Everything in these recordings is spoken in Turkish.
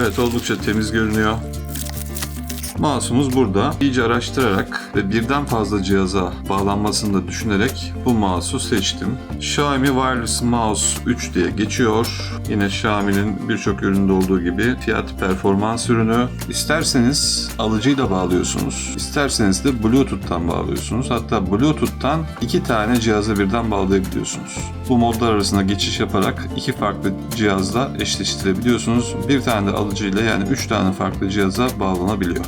Evet oldukça temiz görünüyor. Mouse'umuz burada. İyice araştırarak ve birden fazla cihaza bağlanmasını da düşünerek bu mouse'u seçtim. Xiaomi Wireless Mouse 3 diye geçiyor. Yine Xiaomi'nin birçok üründe olduğu gibi fiyat performans ürünü. İsterseniz alıcıyla bağlıyorsunuz. İsterseniz de Bluetooth'tan bağlıyorsunuz. Hatta Bluetooth'tan iki tane cihaza birden bağlayabiliyorsunuz. Bu modlar arasında geçiş yaparak iki farklı cihazla eşleştirebiliyorsunuz. Bir tane de alıcıyla yani üç tane farklı cihaza bağlanabiliyor.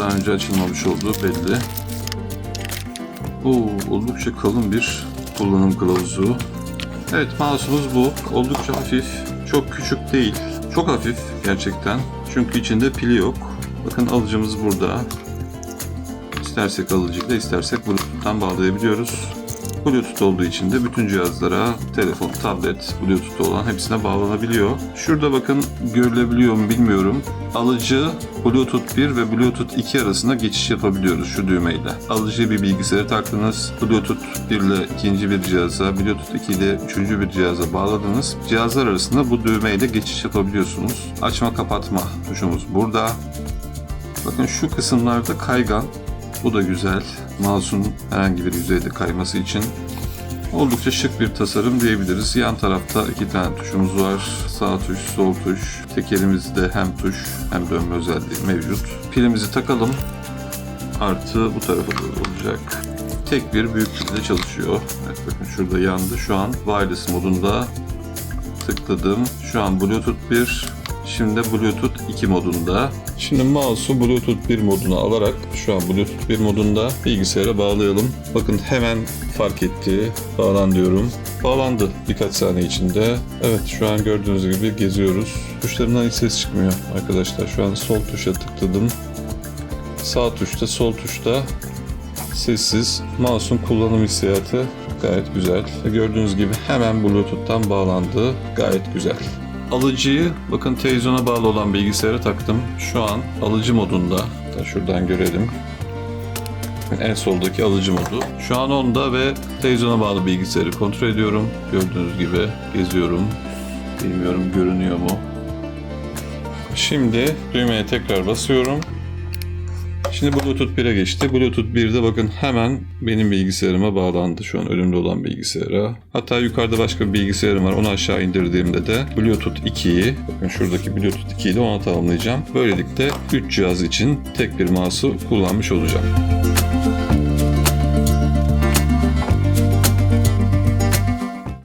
Daha önce açılmamış olduğu belli. Oo, oldukça kalın bir kullanım kılavuzu. Evet mouse'umuz bu. Oldukça hafif. Çok küçük değil. Çok hafif gerçekten. Çünkü içinde pili yok. Bakın alıcımız burada. İstersek alıcıyla istersek Bluetooth'tan bağlayabiliyoruz. Bluetooth olduğu için de bütün cihazlara, telefon, tablet, Bluetooth olan hepsine bağlanabiliyor. Şurada bakın görülebiliyor mu bilmiyorum. Alıcı Bluetooth 1 ve Bluetooth 2 arasında geçiş yapabiliyoruz şu düğmeyle. Alıcıyı bir bilgisayara taktınız. Bluetooth 1 ile ikinci bir cihaza, Bluetooth 2 ile üçüncü bir cihaza bağladınız. Cihazlar arasında bu düğmeyle geçiş yapabiliyorsunuz. Açma kapatma tuşumuz burada. Bakın şu kısımlarda kaygan. Bu da güzel. Mouse'un herhangi bir yüzeyde kayması için oldukça şık bir tasarım diyebiliriz. Yan tarafta iki tane tuşumuz var. Sağ tuş, sol tuş. Tekerimizde hem tuş hem dönme özelliği mevcut. Pilimizi takalım. Artı bu tarafa doğru olacak. Tek bir büyük pilde çalışıyor. Evet bakın şurada yandı. Şu an wireless modunda tıkladım. Şu an Bluetooth 1, şimdi Bluetooth 2 modunda. Şimdi mouse'u Bluetooth 1 moduna alarak şu an Bluetooth 1 modunda bilgisayara bağlayalım. Bakın hemen fark etti. Bağlan diyorum. Bağlandı birkaç saniye içinde. Evet şu an gördüğünüz gibi geziyoruz. Tuşlarından hiç ses çıkmıyor arkadaşlar. Şu an sol tuşa tıkladım. Sağ tuşta, sol tuşta sessiz. Mouse'un kullanım hissiyatı gayet güzel. Gördüğünüz gibi hemen Bluetooth'tan bağlandı. Gayet güzel. Alıcıyı bakın televizyona bağlı olan bilgisayara taktım. Şu an alıcı modunda. Da şuradan görelim. En soldaki alıcı modu. Şu an onda ve televizyona bağlı bilgisayarı kontrol ediyorum. Gördüğünüz gibi geziyorum. Bilmiyorum görünüyor mu? Şimdi düğmeye tekrar basıyorum. Şimdi Bluetooth 1'e geçti. Bluetooth 1'de bakın hemen benim bilgisayarıma bağlandı. Şu an önümde olan bilgisayara. Hatta yukarıda başka bir bilgisayarım var. Onu aşağı indirdiğimde de Bluetooth 2'yi, bakın şuradaki Bluetooth 2'yi de ona tamamlayacağım. Böylelikle 3 cihaz için tek bir mouse'u kullanmış olacağım.